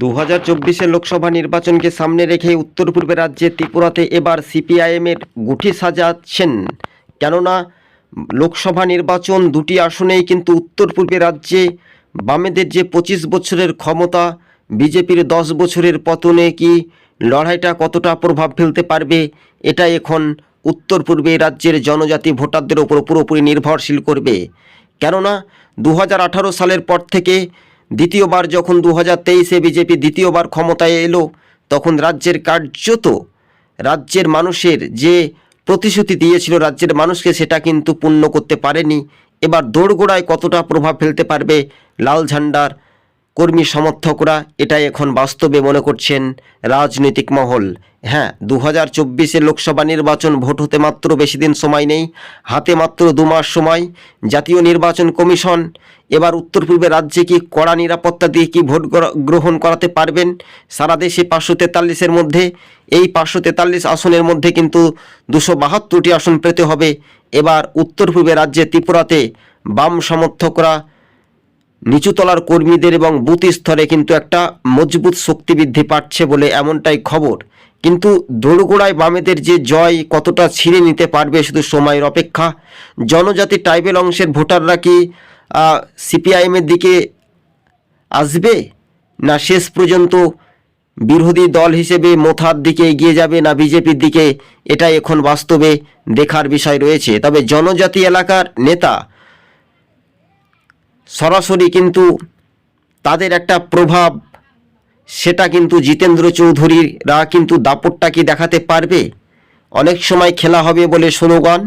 দু হাজার চব্বিশের লোকসভা নির্বাচনকে সামনে রেখে উত্তর পূর্বে রাজ্যে ত্রিপুরাতে এবার সিপিআইএমের গুটি সাজাচ্ছেন। কেননা, লোকসভা নির্বাচন দুটি আসনেই কিন্তু উত্তর পূর্বে রাজ্যে বামেদের যে পঁচিশ বছরের ক্ষমতা, বিজেপির দশ বছরের পতনে কি লড়াইটা কতটা প্রভাব ফেলতে পারবে, এটা এখন উত্তর পূর্বে রাজ্যের জনজাতি ভোটারদের ওপর পুরোপুরি নির্ভরশীল করবে। কেননা দু হাজার আঠারো সালের পর থেকে দ্বিতীয়বার যখন দু হাজার তেইশে বিজেপি দ্বিতীয়বার ক্ষমতায় এলো, তখন রাজ্যের কার্যত রাজ্যের মানুষের যে প্রতিশ্রুতি দিয়েছিল রাজ্যের মানুষকে সেটা কিন্তু পূর্ণ করতে পারেনি। এবার দোড়গোড়ায় কতটা প্রভাব ফেলতে পারবে লাল ঝান্ডার কর্মী সমর্থকরা এটাই এখন বাস্তবে মনে করছেন রাজনৈতিক মহল। হ্যাঁ দু হাজার চব্বিশে লোকসভা নির্বাচন ভোট হতে মাত্র বেশি দিন সময় নেই, হাতে মাত্র দু মাস সময়, জাতীয় নির্বাচন কমিশন। এবার উত্তর পূর্বে রাজ্যে কি কড়া নিরাপত্তা দিয়ে কি ভোট গ্রহণ করাতে পারবেন? সারা দেশে পাঁচশো তেতাল্লিশের মধ্যে, এই পাঁচশো তেতাল্লিশ আসনের মধ্যে কিন্তু দুশো বাহাত্তরটি আসন পেতে হবে। এবার উত্তর পূর্বে রাজ্যে ত্রিপুরাতে বাম সমর্থকরা নিচুতলার কর্মীদের এবং বুথ স্তরে কিন্তু একটা মজবুত শক্তি বৃদ্ধি পাচ্ছে বলে এমনটাই খবর। কিন্তু দোরগোড়ায় বামেদের যে জয় কতটা ছিঁড়ে নিতে পারবে শুধু সময়ের অপেক্ষা? জনজাতি ট্রাইবেল অংশের ভোটাররা কি সিপিআইএমের দিকে আসবে? না শেষ পর্যন্ত বিরোধী দল হিসেবে মোথার দিকে এগিয়ে যাবে না বিজেপির দিকে? এটা এখন বাস্তবে দেখার বিষয় রয়েছে। তবে জনজাতি এলাকার নেতা সরাসরি কিন্তু তাদের একটা প্রভাব, সেটা কিন্তু জিতেন্দ্র চৌধুরীরা কিন্তু দাপটটা কি দেখাতে পারবে? অনেক সময় খেলা হবে বলে স্লোগান,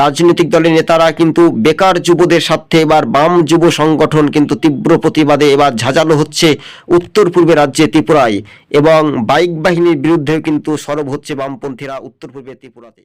রাজনৈতিক দলের নেতারা কিন্তু বেকার যুবদের স্বার্থে এবার বাম যুব সংগঠন কিন্তু তীব্র প্রতিবাদে এবার ঝাঁঝালো হচ্ছে উত্তর পূর্বে রাজ্যে ত্রিপুরায় এবং বাইক বাহিনীর বিরুদ্ধেও কিন্তু সরব হচ্ছে বামপন্থীরা উত্তর পূর্বে ত্রিপুরাতে।